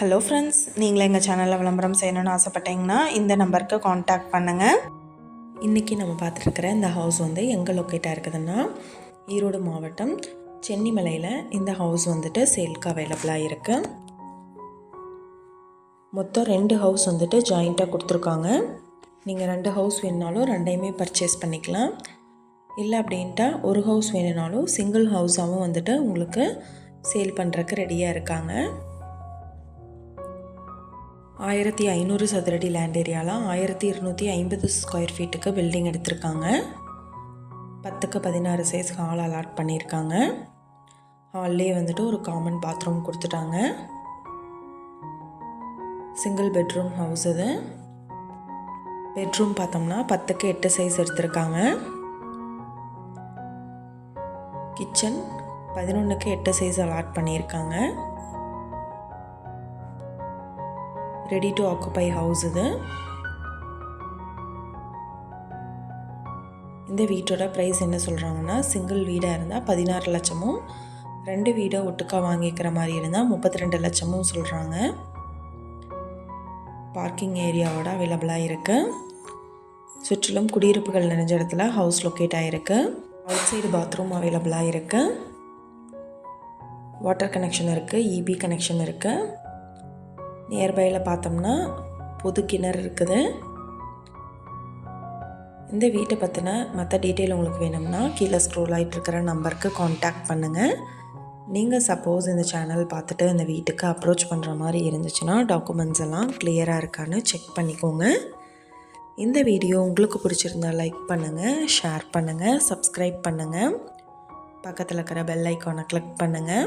Hello friends நீங்களும் எங்கள் சேனலில் விளம்பரம் செய்யணும்னு ஆசைப்பட்டீங்கன்னா இந்த நம்பருக்கு காண்டாக்ட் பண்ணுங்கள் இன்றைக்கி நம்ம பார்த்துருக்குற இந்த ஹவுஸ் வந்து எங்கே லொக்கேட்டாக இருக்குதுன்னா ஈரோடு மாவட்டம் சென்னிமலையில் இந்த ஹவுஸ் வந்துட்டு சேல்க்கு அவைலபிளாக இருக்குது மொத்தம் ரெண்டு ஹவுஸ் வந்துட்டு ஜாயிண்ட்டாக கொடுத்துருக்காங்க. நீங்கள் ரெண்டு ஹவுஸ் வேணுனாலும் ரெண்டையுமே பர்ச்சேஸ் பண்ணிக்கலாம். இல்லை அப்படின்ட்டா ஒரு ஹவுஸ் வேணுனாலும் சிங்கிள் ஹவுஸாகவும் வந்துட்டு உங்களுக்கு சேல் பண்ணுறக்கு ரெடியாக இருக்காங்க. ஆயிரத்தி ஐநூறு சதுரடி லேண்ட் ஏரியாவில் ஆயிரத்தி இருநூற்றி ஐம்பது ஸ்கொயர் ஃபீட்டுக்கு பில்டிங் எடுத்திருக்காங்க. பத்துக்கு பதினாறு சைஸ் ஹால் அலாட் பண்ணியிருக்காங்க. ஹால்லே வந்துட்டு ஒரு காமன் பாத்ரூம் கொடுத்துட்டாங்க. சிங்கிள் பெட்ரூம் ஹவுஸ் இது. பெட்ரூம் பார்த்தோம்னா பத்துக்கு எட்டு சைஸ் எடுத்திருக்காங்க. கிச்சன் பதினொன்றுக்கு எட்டு சைஸ் அலாட் பண்ணியிருக்காங்க. ரெடி டு ஆக்குபை ஹவுஸ் இது. இந்த வீட்டோட ப்ரைஸ் என்ன சொல்கிறாங்கன்னா சிங்கிள் வீடாக இருந்தால் பதினாறு லட்சமும் ரெண்டு வீடை ஒட்டுக்கா வாங்கிக்கிற மாதிரி இருந்தால் முப்பத்தி ரெண்டு லட்சமும் சொல்கிறாங்க பார்க்கிங் ஏரியாவோட அவைலபிளாக இருக்குது சுற்றிலும் குடியிருப்புகள் நிறைஞ்ச இடத்துல ஹவுஸ் லொக்கேட் ஆகிருக்கு அவுட் சைடு பாத்ரூம் அவைலபிளாக இருக்குது வாட்டர் கனெக்ஷன் இருக்குது இபி கனெக்ஷன் இருக்குது நியர்பையில் பார்த்தோம்னா புது கிணறு இருக்குது. இந்த வீட்டை பற்றின மற்ற டீட்டெயில் உங்களுக்கு வேணும்னா கீழே ஸ்க்ரோல் ஆகிட்டு இருக்கிற நம்பருக்கு காண்டாக்ட் பண்ணுங்கள் நீங்கள் சப்போஸ் இந்த சேனல் பார்த்துட்டு இந்த வீட்டுக்கு அப்ரோச் பண்ணுற மாதிரி இருந்துச்சுன்னா டாக்குமெண்ட்ஸ் எல்லாம் கிளியராக இருக்கான்னு செக் பண்ணிக்கோங்க. இந்த வீடியோ உங்களுக்கு பிடிச்சிருந்தா லைக் பண்ணுங்கள் ஷேர் பண்ணுங்கள் சப்ஸ்கிரைப் பண்ணுங்கள் பக்கத்தில் இருக்கிற பெல் ஐக்கானை கிளிக் பண்ணுங்கள்